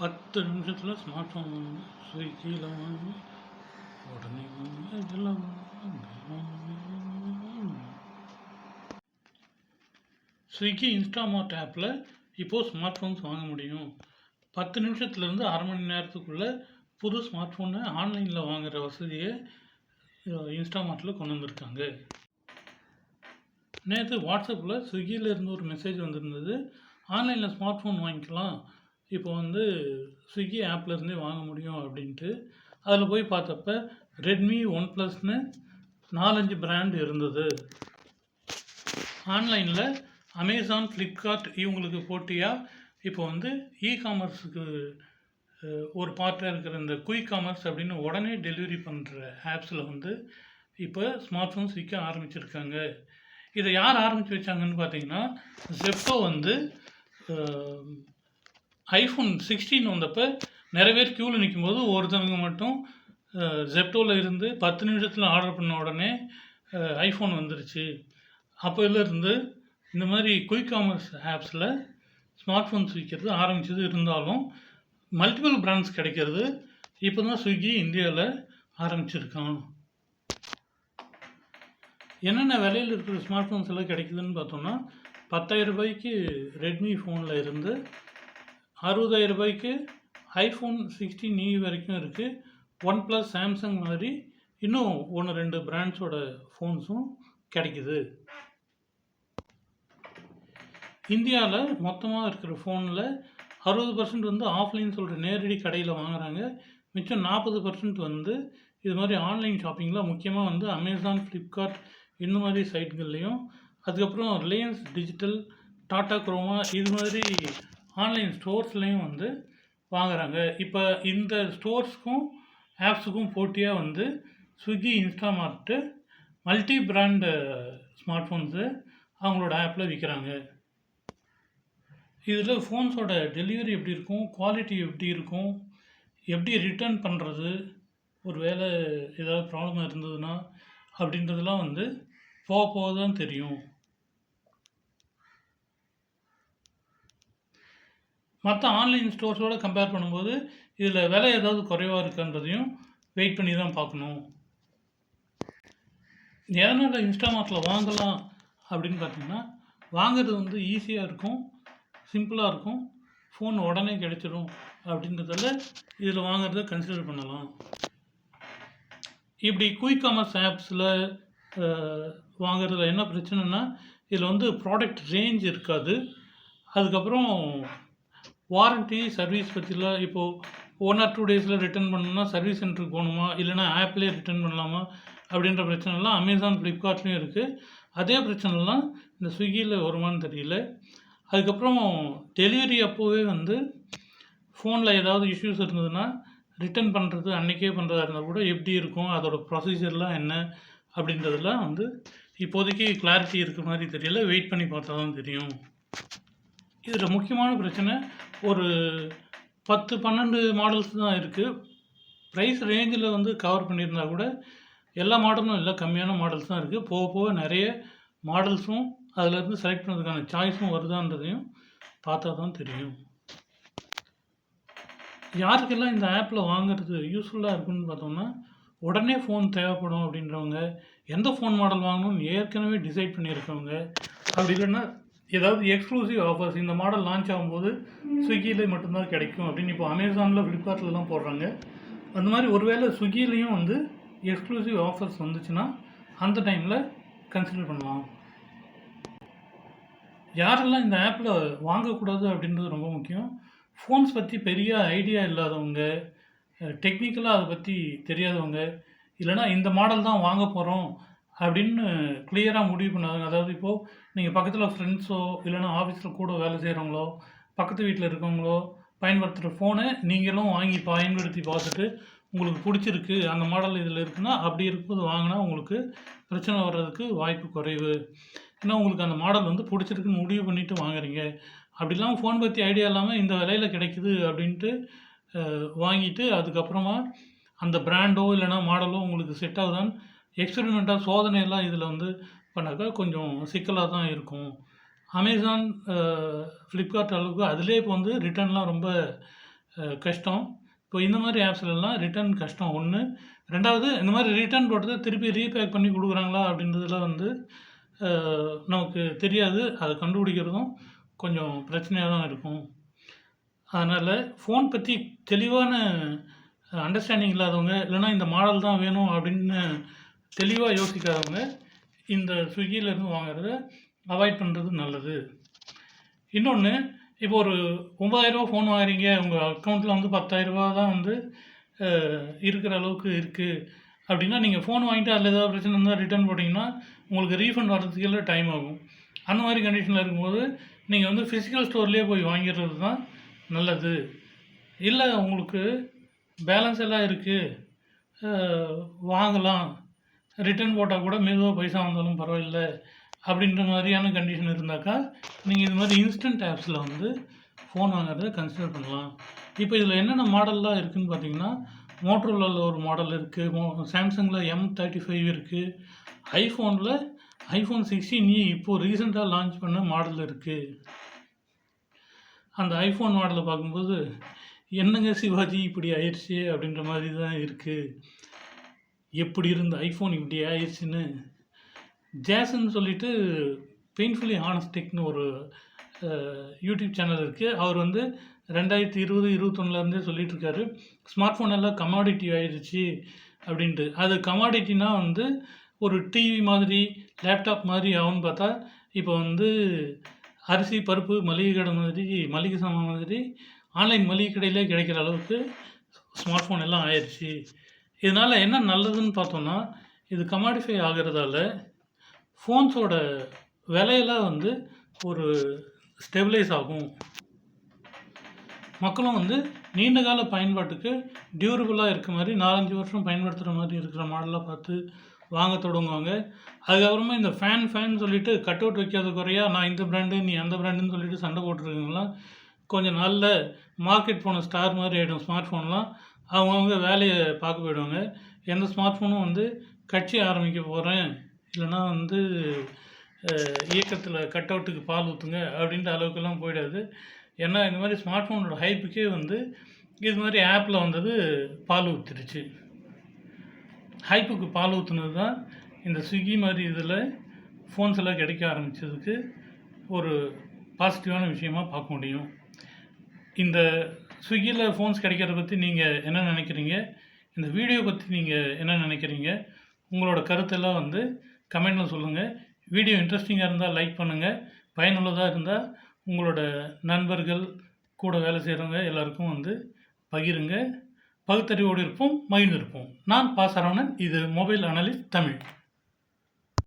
பத்து நிமிஷத்தில் smart phone ஸ்விக்கியில் வாங்கி. உடனே வாங்கி. இதெல்லாம் ஸ்விக்கி இன்ஸ்டாமார்ட் ஆப்பில் இப்போது ஸ்மார்ட் ஃபோன்ஸ் வாங்க முடியும். பத்து நிமிஷத்துலேருந்து அரை மணி நேரத்துக்குள்ளே புது ஸ்மார்ட் ஃபோனை ஆன்லைனில் வாங்குகிற வசதியை இன்ஸ்டாமார்ட்டில் கொண்டு வந்திருக்காங்க. நேற்று வாட்ஸ்அப்பில் ஸ்விக்கியில் இருந்து ஒரு மெசேஜ் வந்திருந்தது. ஆன்லைனில் ஸ்மார்ட் ஃபோன் வாங்கிக்கலாம். இப்போ வந்து ஸ்விக்கி ஆப்லேருந்தே வாங்க முடியும் அப்படின்ட்டு அதில் போய் பார்த்தப்ப ரெட்மி ஒன் ப்ளஸ்னு நாலஞ்சு பிராண்ட் இருந்தது. ஆன்லைனில் அமேசான் ஃப்ளிப்கார்ட் இவங்களுக்கு போட்டியாக இப்போ வந்து இ காமர்ஸுக்கு ஒரு பார்ட்டாக இருக்கிற இந்த குயிக் காமர்ஸ் அப்படின்னு உடனே டெலிவரி பண்ணுற ஆப்ஸில் வந்து இப்போ ஸ்மார்ட் ஃபோன்ஸ் விற்க ஆரம்பிச்சிருக்காங்க. இதை யார் ஆரம்பித்து வச்சாங்கன்னு பார்த்தீங்கன்னா ஜெப்டோ வந்து ஐஃபோன் சிக்ஸ்டீன் வந்தப்போ நிறைய பேர் க்யூவில் நிற்கும்போது ஒருத்தவங்க மட்டும் ஜெப்டோவில் இருந்து பத்து நிமிஷத்தில் ஆர்டர் பண்ண உடனே ஐஃபோன் வந்துருச்சு. அப்போலேருந்து இந்த மாதிரி குயிக் காமர்ஸ் ஆப்ஸில் ஸ்மார்ட் ஃபோன்ஸ் விற்கிறது ஆரம்பித்தது இருந்தாலும் மல்டிபிள் பிராண்ட்ஸ் கிடைக்கிறது இப்போ தான் ஸ்விக்கி இந்தியாவில் ஆரம்பிச்சிருக்கான். என்னென்ன விலையில் இருக்கிற ஸ்மார்ட் ஃபோன்ஸ் எல்லாம் கிடைக்குதுன்னு பார்த்தோம்னா பத்தாயிரம் ரூபாய்க்கு ரெட்மி ஃபோனில் இருந்து அறுபதாயிரம் ரூபாய்க்கு ஐஃபோன் சிக்ஸ்டீன் நியூ வரைக்கும் இருக்குது ஒன் ப்ளஸ் சாம்சங் மாதிரி இன்னும் ஒன்று ரெண்டு பிராண்ட்ஸோட ஃபோன்ஸும் கிடைக்குது. இந்தியாவில் மொத்தமாக இருக்கிற ஃபோனில் அறுபது பர்சன்ட் வந்து ஆஃப்லைன் சொல்கிற நேரடி கடையில் வாங்குறாங்க. மிச்சம் நாற்பது பர்சன்ட் வந்து இது மாதிரி ஆன்லைன் ஷாப்பிங்கில் முக்கியமாக வந்து அமேசான் ஃப்ளிப்கார்ட் இந்த மாதிரி சைட்டுகள்லேயும். அதுக்கப்புறம் ரிலையன்ஸ் டிஜிட்டல் டாட்டா குரோமா இது மாதிரி ஆன்லைன் ஸ்டோர்ஸ்லேயும் வந்து வாங்குறாங்க. இப்போ இந்த ஸ்டோர்ஸ்க்கும் ஆப்ஸுக்கும் போட்டியாக வந்து Swiggy Instamart multi brand smart phones அவங்களோட ஆப்பில் விற்கிறாங்க இதில் ஃபோன்ஸோட டெலிவரி எப்படி இருக்கும்? குவாலிட்டி எப்படி இருக்கும்? எப்படி ரிட்டர்ன் பண்ணுறது ஒரு வேளை ஏதாவது ப்ராப்ளம் இருந்ததுன்னா அப்படின்றதெல்லாம் வந்து போக போக தான் தெரியும். மற்ற ஆன்லைன் ஸ்டோர்ஸோடு கம்பேர் பண்ணும்போது இதில் விலை ஏதாவது குறைவாக இருக்குன்றதையும் வெயிட் பண்ணி தான் பார்க்கணும். எதனால் இன்ஸ்டாமார்ட்டில் வாங்கலாம் அப்படின்னு பார்த்தீங்கன்னா வாங்குறது வந்து ஈஸியாக இருக்கும் சிம்பிளாக இருக்கும் ஃபோன் உடனே கிடைச்சிடும் அப்படின்றதால இதில் வாங்குறத கன்சிடர் பண்ணலாம். இப்படி குயிக் காமர்ஸ் ஆப்ஸில் வாங்குறதுல என்ன பிரச்சனைனா இதில் வந்து ப்ராடக்ட் ரேஞ்ச் இருக்காது. அதுக்கப்புறம் வாரண்ட்டி சர்வீஸ் பற்றிலாம் இப்போது ஒன் ஆர் டூ டேஸில் ரிட்டர்ன் பண்ணணும்னா சர்வீஸ் சென்டருக்கு போகணுமா? இல்லைனா ஆப்லேயே ரிட்டர்ன் பண்ணலாமா? அப்படின்ற பிரச்சனைலாம் அமேசான் ஃப்ளிப்கார்ட்லேயும் இருக்குது அதே பிரச்சனைலாம் இந்த ஸ்விக்கியில் வருமானு தெரியல. அதுக்கப்புறம் டெலிவரி அப்போவே வந்து ஃபோனில் ஏதாவது இஷ்யூஸ் இருந்ததுன்னா ரிட்டர்ன் பண்ணுறது அன்றைக்கே பண்ணுறதா இருந்தால் கூட எப்படி இருக்கும்? அதோடய ப்ரொசீஜர்லாம் என்ன? அப்படின்றதெல்லாம் வந்து இப்போதைக்கு கிளாரிட்டி இருக்க மாதிரி தெரியல. வெயிட் பண்ணி பார்த்தா தான் தெரியும். இதில் முக்கியமான பிரச்சனை ஒரு பத்து பன்னெண்டு மாடல்ஸ் தான் இருக்குது ப்ரைஸ் ரேஞ்சில் வந்து கவர் பண்ணியிருந்தா கூட எல்லா மாடலும் இல்லை கம்மியான மாடல்ஸ் தான் இருக்குது போக போக நிறைய மாடல்ஸும் அதிலேருந்து செலக்ட் பண்ணுறதுக்கான சாய்ஸும் வருதான்றதையும் பார்த்தா தான் தெரியும். யாருக்கெல்லாம் இந்த ஆப்பில் வாங்குறது யூஸ்ஃபுல்லாக இருக்குன்னு பார்த்தோம்னா உடனே ஃபோன் தேவைப்படும் அப்படின்றவங்க எந்த ஃபோன் மாடல் வாங்கணும்னு ஏற்கனவே டிசைட் பண்ணியிருக்கவங்க அப்படி இல்லைன்னா ஏதாவது எக்ஸ்க்ளூசிவ் ஆஃபர்ஸ் இந்த மாடல் லான்ச் ஆகும்போது ஸ்விக்கியில் மட்டும்தான் கிடைக்கும் அப்படின்னு இப்போ அமேசானில் ஃப்ளிப்கார்ட்லலாம் போடுறாங்க. அந்த மாதிரி ஒருவேளை ஸ்விக்கிலையும் வந்து எக்ஸ்க்ளூசிவ் ஆஃபர்ஸ் வந்துச்சுன்னா அந்த டைமில் கன்சிடர் பண்ணலாம். யாரெல்லாம் இந்த ஆப்பில் வாங்கக்கூடாது அப்படின்றது ரொம்ப முக்கியம். ஃபோன்ஸ் பற்றி பெரிய ஐடியா இல்லாதவங்க டெக்னிக்கலாக அதை பற்றி தெரியாதவங்க இல்லைனா இந்த மாடல் தான் வாங்க போகிறோம் அப்படின்னு கிளியராக முடிவு பண்ணாங்க. அதாவது இப்போது நீங்கள் பக்கத்தில் ஃப்ரெண்ட்ஸோ இல்லைனா ஆஃபீஸில் கூட வேலை செய்கிறவங்களோ பக்கத்து வீட்டில் இருக்கவங்களோ பயன்படுத்துகிற ஃபோனை நீங்களும் வாங்கி பயன்படுத்தி பார்த்துட்டு உங்களுக்கு பிடிச்சிருக்கு அந்த மாடல் இதில் இருக்குன்னா அப்படி இருக்கும்போது வாங்கினா உங்களுக்கு பிரச்சனை வர்றதுக்கு வாய்ப்பு குறைவு. ஏன்னா உங்களுக்கு அந்த மாடல் வந்து பிடிச்சிருக்குன்னு முடிவு பண்ணிவிட்டு வாங்குறீங்க. அப்படி இல்லாமல் ஃபோன் பற்றி ஐடியா இல்லாமல் இந்த விலையில் கிடைக்குது அப்படின்ட்டு வாங்கிட்டு அதுக்கப்புறமா அந்த பிராண்டோ இல்லைனா மாடலோ உங்களுக்கு செட் ஆகுதான்னு எக்ஸ்பெரிமெண்ட்டாக சோதனையெல்லாம் இதில் வந்து பண்ணாக்கா கொஞ்சம் சிக்கலாக தான் இருக்கும் அமேசான் ஃப்ளிப்கார்ட் அளவுக்கு அதிலே இப்போ வந்து ரிட்டர்ன்லாம் ரொம்ப கஷ்டம். இப்போ இந்த மாதிரி ஆப்ஸ்லலாம் ரிட்டர்ன் கஷ்டம் 1. 2வது இந்த மாதிரி ரிட்டர்ன் போட்டது திருப்பி ரீபேக் பண்ணி கொடுக்குறாங்களா அப்படின்றதுல வந்து நமக்கு தெரியாது. அதை கண்டுபிடிக்கிறதும் கொஞ்சம் பிரச்சனையாக தான் இருக்கும். அதனால் ஃபோன் பற்றி தெளிவான அண்டர்ஸ்டாண்டிங் இல்லாதவங்க, இல்லைன்னா இந்த மாடல் தான் வேணும் அப்படின்னு தெளிவாக யோசிக்காதவங்க, இந்த ஸ்விக்கியிலேருந்து வாங்குறத அவாய்ட் பண்ணுறது நல்லது. இன்னொன்று இப்போ ஒரு ஒம்பதாயிரரூபா ஃபோன் வாங்குறீங்க. உங்கள் அக்கௌண்ட்டில் வந்து பத்தாயிரரூபா தான் வந்து இருக்கிற அளவுக்கு இருக்குது அப்படின்னா, நீங்கள் ஃபோன் வாங்கிட்டு அதில் ஏதாவது பிரச்சனை இருந்தால் ரிட்டர்ன் போட்டீங்கன்னா, உங்களுக்கு ரீஃபண்ட் வர்றதுக்கே டைம் ஆகும். அந்த மாதிரி கண்டிஷனில் இருக்கும்போது, நீங்கள் வந்து ஃபிசிக்கல் ஸ்டோர்லேயே போய் வாங்கிடுறது தான் நல்லது. இல்லை உங்களுக்கு பேலன்ஸ் எல்லாம் இருக்கு. வாங்கலாம். ரிட்டர்ன் போட்டால் கூட மெதுவாக பைசா வந்தாலும் பரவாயில்ல. அப்படின்ற மாதிரியான கண்டிஷன் இருந்தாக்கா, நீங்கள் இது மாதிரி இன்ஸ்டன்ட் ஆப்ஸில் வந்து ஃபோன் வாங்குறத கன்சிடர் பண்ணலாம். இப்போ இதில் என்னென்ன மாடல்லாம் இருக்குதுன்னு பார்த்தீங்கன்னா, மோட்டோரோலால ஒரு மாடல் இருக்குது மோ சாம்சங்ல M35 இருக்கு. ஐஃபோன்ல iPhone 16e இப்போது ரீசெண்டாக லான்ச் பண்ண மாடல் இருக்குது அந்த ஐஃபோன் மாடலை பார்க்கும்போது, "என்னங்க சிவாஜி இப்படி ஆயிடுச்சு அப்படின்ற மாதிரி தான் இருக்குது எப்படி இருந்த ஐஃபோன் இப்படி ஆயிடுச்சுன்னு ஜேசன் சொல்லிட்டு பெயின்ஃபுல்லி ஹானஸ்டிக்னு ஒரு யூடியூப் சேனல் இருக்குது அவர் வந்து ரெண்டாயிரத்தி இருபது இருபத்தொன்னுலேருந்தே சொல்லிகிட்ருக்காரு ஸ்மார்ட் ஃபோன் எல்லாம் கமாடிட்டி ஆயிடுச்சு அப்படின்ட்டு. அது கமாடிட்டினா வந்து ஒரு டிவி மாதிரி, லேப்டாப் மாதிரி ஆகும்னு பார்த்தா, இப்போ வந்து அரிசி, பருப்பு, மளிகை கடை மாதிரி, மளிகை சாமான் மாதிரி ஆன்லைன் மளிகை கடையிலே கிடைக்கிற அளவுக்கு ஸ்மார்ட் ஃபோன் எல்லாம் ஆயிடுச்சு இதனால் என்ன நல்லதுன்னு பார்த்தோம்னா, இது கமாடிஃபை ஆகிறதால ஃபோன்ஸோட விலையெல்லாம் வந்து ஒரு ஸ்டெபிலைஸ் ஆகும். மக்களும் வந்து நீண்ட கால பயன்பாட்டுக்கு டியூரபுளாக இருக்க மாதிரி நாலஞ்சு வருஷம் பயன்படுத்துகிற மாதிரி இருக்கிற மாடலாக பார்த்து வாங்க தொடங்குவாங்க. அதுக்கப்புறமா இந்த ஃபேன் ஃபேன் சொல்லிட்டு கட் அவுட் வைக்காத குறையா, நான் இந்த பிராண்டு, நீ அந்த பிராண்டுன்னு சொல்லிட்டு சண்டை போட்டுருக்கவங்கலாம், கொஞ்சம் நாளில் மார்க்கெட் போன ஸ்டார் மாதிரி ஆகிடும் ஸ்மார்ட் ஃபோன்லாம். அவங்கவுங்க வேலையை பார்க்க போயிடுவாங்க. எந்த ஸ்மார்ட் ஃபோனும் வந்து கட்சி ஆரம்பிக்க போகிறேன் இல்லைன்னா வந்து இயக்கத்தில் கட் அவுட்டுக்கு பால் ஊற்றுங்க அப்படின்ற அளவுக்கெல்லாம் போயிடாது. ஏன்னா, இந்த மாதிரி ஸ்மார்ட் ஃபோனோட ஹைப்புக்கே வந்து இது மாதிரி ஆப்பில் வந்தது பால் ஊத்திருச்சு. ஹைப்புக்கு பால் ஊற்றுனது தான் இந்த ஸ்விக்கி மாதிரி இதில் ஃபோன்ஸ் எல்லாம் கிடைக்க ஆரம்பிச்சதுக்கு ஒரு பாசிட்டிவான விஷயமா பார்க்க முடியும். இந்த ஸ்விக்கியில் ஃபோன்ஸ் கிடைக்கிறத பற்றி நீங்கள் என்ன நினைக்கிறீங்க? இந்த வீடியோ பற்றி நீங்கள் என்ன நினைக்கிறீங்க? உங்களோட கருத்தெல்லாம் வந்து கமெண்டில் சொல்லுங்கள் வீடியோ இன்ட்ரெஸ்டிங்காக இருந்தால் லைக் பண்ணுங்கள் பயனுள்ளதாக இருந்தால் உங்களோட நண்பர்கள், கூட வேலை செய்கிறவங்க எல்லாருக்கும் வந்து பகிருங்க. பகுத்தறிவோடு இருப்போம், மகிழ்ந்திருப்போம். நான் பா. சரவணன். இது மொபைல் அனலிஸ்ட் தமிழ்.